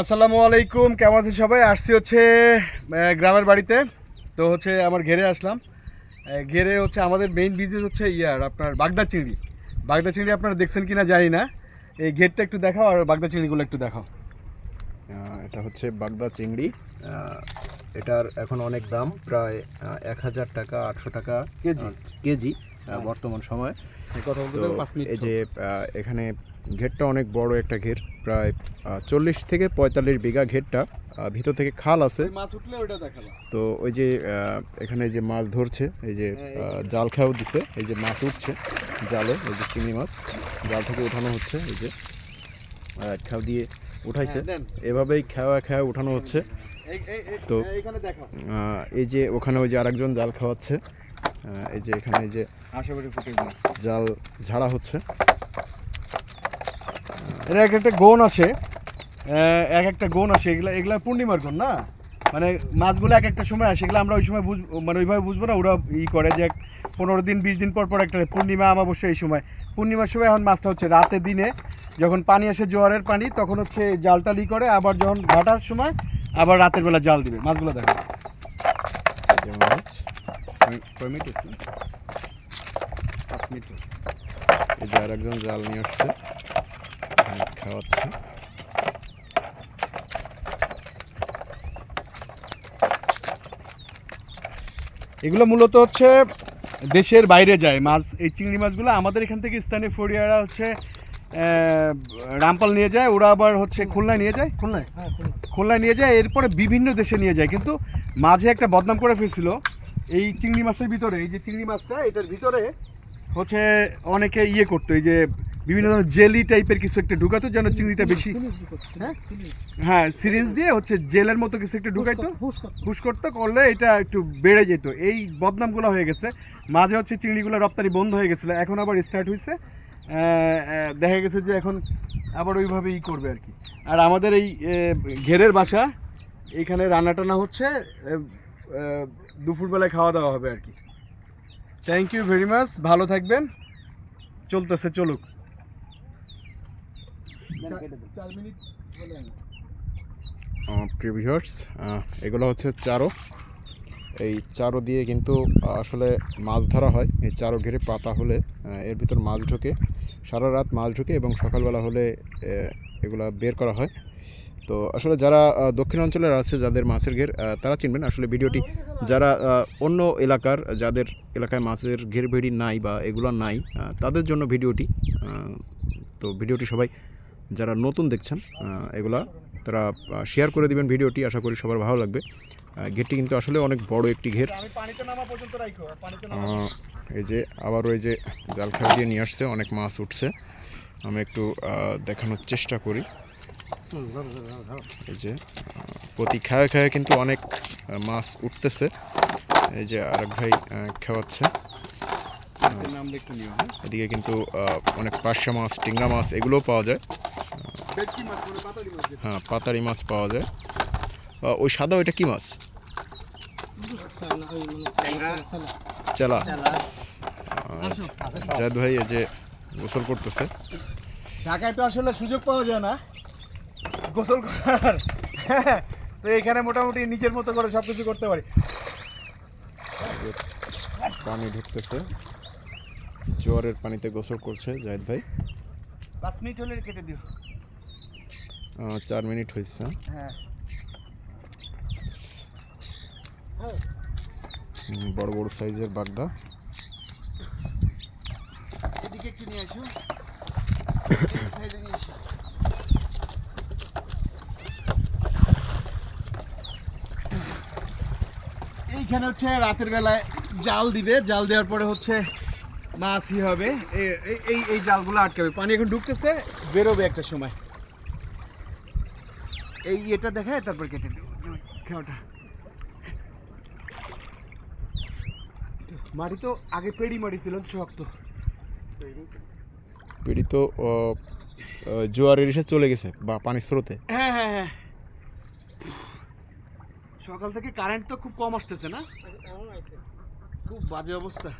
আসসালামু আলাইকুম কেমন আছেন সবাই? আসছি হচ্ছে গ্রামের বাড়িতে। তো হচ্ছে আমার ঘেরে আসলাম। ঘেরে হচ্ছে আমাদের মেইন বিজনেস হচ্ছে ইয়ার আপনার বাগদা চিংড়ি। বাগদা চিংড়ি আপনারা দেখছেন কি না জানি না। এই ঘেরটা একটু দেখাও আর বাগদা চিংড়িগুলো একটু দেখাও। এটা হচ্ছে বাগদা চিংড়ি। এটার এখন অনেক দাম প্রায় এক হাজার টাকা আটশো টাকা কেজি? কেজি। বর্তমান সময়। এই যে এখানে ঘেরটা অনেক বড় একটা ঘের প্রায় চল্লিশ থেকে পঁয়তাল্লিশ বিঘা ঘেরটা ভিতর থেকে খাল আছে। তো ওই যে এখানে যে মাছ ধরছে এই যে জাল খেয়াও দিছে এই যে মাছ উঠছে জালে এই যে চিংড়ি মাছ। জাল থেকে উঠানো হচ্ছে এই যে খেয়াও দিয়ে উঠাইছে। হ্যাঁ, এভাবেই খেয়া খেয়া উঠানো হচ্ছে। তো- এই যে ওখানে ওই যে আরেকজন জাল খাওয়াচ্ছে। এই যে এখানে এই যে জাল ঝাড়া হচ্ছে। এর এক একটা গোন আছে এক একটা গোন আছে এগুলা এগুলা পূর্ণিমার গোন না? মানে মাছগুলো এক একটা সময় আসে। এগুলো আমরা ওই সময় বুঝ মানে ওইভাবে বুঝব না। ওরা ই করে যে এক পনেরো দিন বিশ দিন পর পর একটা পূর্ণিমা আমাবস্যা এই সময়। পূর্ণিমার সময় এখন মাছটা হচ্ছে রাতে দিনে যখন পানি আসে জোয়ারের পানি তখন হচ্ছে জালটা লি করে আবার যখন ঘাটার সময় আবার রাতের বেলা জাল দিবে। মাছগুলো দেখো। এই যে জাল নিয়ে আসছে খাওয়াচ্ছে এগুলো মূলত হচ্ছে দেশের বাইরে যায় মাছ। এই চিংড়ি মাছগুলো আমাদের এখান থেকে স্থানীয় ফরিয়ারা হচ্ছে রামপাল নিয়ে যায় ওরা আবার হচ্ছে খুলনায় নিয়ে যায়? খুলনায়। খুলনায় নিয়ে যায় এরপরে বিভিন্ন দেশে নিয়ে যায়। কিন্তু মাঝে একটা বদনাম করে ফেলছিল। এই চিংড়ি মাছের ভিতরে এই যে চিংড়ি মাছটা এটার ভিতরে হচ্ছে অনেকে ইয়ে করতো এই যে বিভিন্ন ধরনের জেলি টাইপের কিছু একটা ঢুকাতো যেন চিংড়িটা বেশি হ্যাঁ? হ্যাঁ সিরিঞ্জ দিয়ে হচ্ছে জেলের মতো কিছু একটা ঢুকাইতো। পুশ করতো করলে এটা একটু বেড়ে যেত। এই বদনামগুলো হয়ে গেছে। মাঝে হচ্ছে চিংড়িগুলো রপ্তানি বন্ধ হয়ে গেছিল এখন আবার স্টার্ট হয়েছে দেখা গেছে যে এখন আবার ওইভাবে ই করবে আর কি। আর আমাদের এই ঘেরের বাসা এইখানে রান্না টানা হচ্ছে দুপুরবেলায় খাওয়া দাওয়া হবে আর কি। থ্যাংক ইউ ভেরি মাচ ভালো থাকবেন। চলতেছে চলুক। প্রিভিয়ার্স এগুলো হচ্ছে চারো। এই চারো দিয়ে কিন্তু আসলে মাছ ধরা হয়। এই চারো ঘিরে পাতা হলে এর ভিতর মাছ ঢোকে। সারা রাত মাছ ঢোকে এবং সকালবেলা হলে এগুলা বের করা হয়। তো আসলে যারা আহ, দক্ষিণ অঞ্চলের আছে যাদের মাছের ঘের তারা চিনবেন আসলে ভিডিওটি। যারা অন্য এলাকার যাদের এলাকায় মাছের ঘের ভেড়ি নাই বা এগুলো নাই তাদের জন্য ভিডিওটি তো ভিডিওটি সবাই যারা নতুন দেখছেন এগুলা তারা শেয়ার করে দিবেন ভিডিওটি। আশা করি সবার ভালো লাগবে। ঘেরটি কিন্তু আসলে অনেক বড় একটি ঘের। এই যে আবার ওই যে জাল খাওয়া দিয়ে নিয়ে আসছে অনেক মাছ উঠছে। আমি একটু দেখানোর চেষ্টা করি। এই যে প্রতি খায় খায় কিন্তু অনেক মাছ উঠতেছে। এই যে আরেক ভাই খাওয়াচ্ছে। হ্যাঁ। এদিকে কিন্তু অনেক পার্শা মাছ টিংরা মাছ এগুলোও পাওয়া যায়। মানে। হ্যাঁ পাতারি মাছ পাওয়া যায়। ওই সাদা ওইটা কি মাছ? চেলা জায়দ ভাই এই যে গোসল করতেছে। ঢাকায় তো আসলে সুযোগ পাওয়া যায় না। গোসল করার। তো এখানে মোটামুটি নিজের মতো করে সব কিছু করতে পারি। পানি ঢুকতেছে। জোয়ারের পানিতে গোসল করছে জাহিদ ভাই। পাঁচ মিনিট হলে কেটে দিও। চার মিনিট হয়েছে। হ্যাঁ। বড় বড় সাইজের বাগদা। এদিকে একটু নিয়ে আসো। সাইডে নিয়ে এসো এইখানে হচ্ছে রাতের বেলায় জাল দিবে। জাল দেওয়ার পরে হচ্ছে মাছই হবে। এই- এই এই জালগুলো আটকাবে। পানি এখন ঢুকতেছে বেরোবে একটা সময়। এই এটা দেখায় তারপর কেটে দেবো। খাওয়াটা। মাটি তো আগে পেড়ি মাটি ছিল শক্ত। পেড়ি তো জোয়ারের এসে চলে গেছে বা পানির স্রোতে। হ্যাঁ হ্যাঁ হ্যাঁ। সকাল থেকে কারেন্ট তো খুব কম আসতেছে না খুব বাজে অবস্থা